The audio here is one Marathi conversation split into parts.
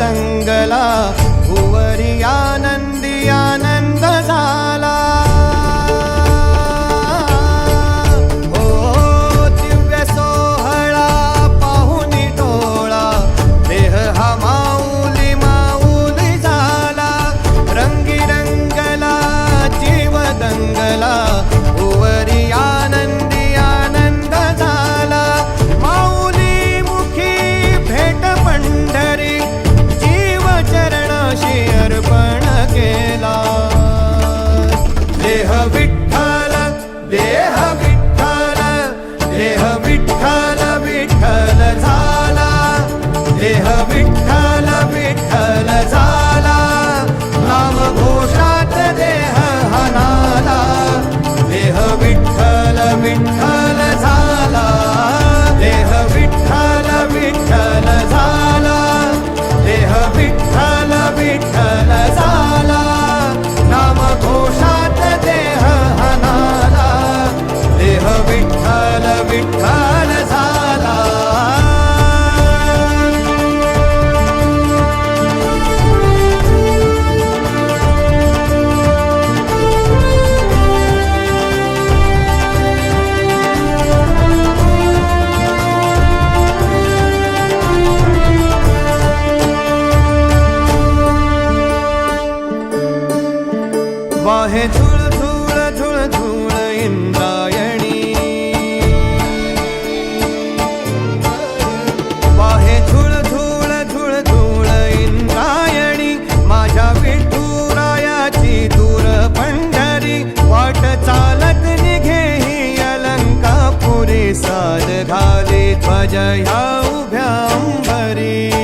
தடங்களா वाहे झुळ झुळ झुळ झुळ इंद्रायणी वाहे झुळ झुळ झुळ झुळ इंद्रायणी माझ्या विठुरायाची दूर पंढरी वाट चालत निघे ही अलंकापुरी साद घाले ध्वज ह्या उभ्या अंबरी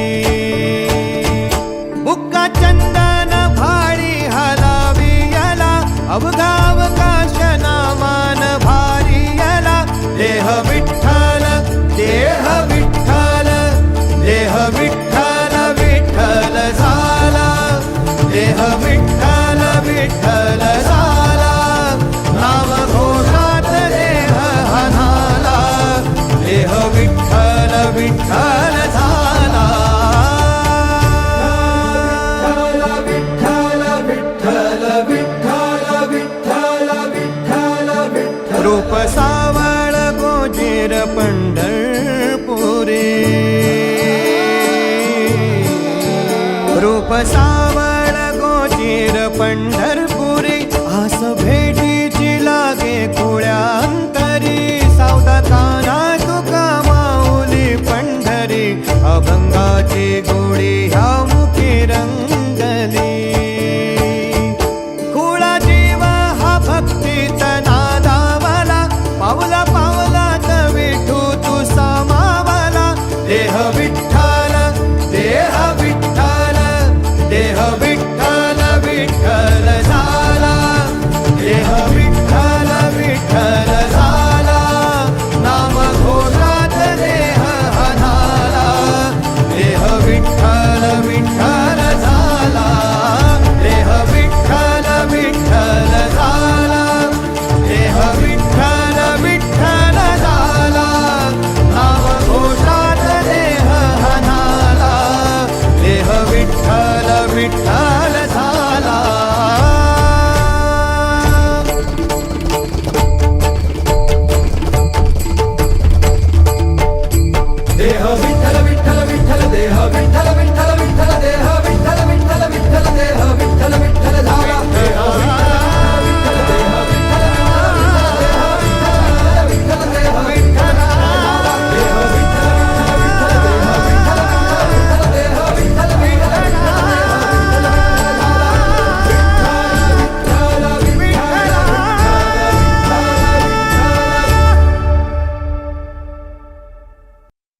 माहेर पंढरपुरे. रूप सावळ गोचीर पंढरपुरी. आस भेटीची लागे कुळ्यांतरी. सावदा ताना तुका माऊली पंढरी. अभंगाची गो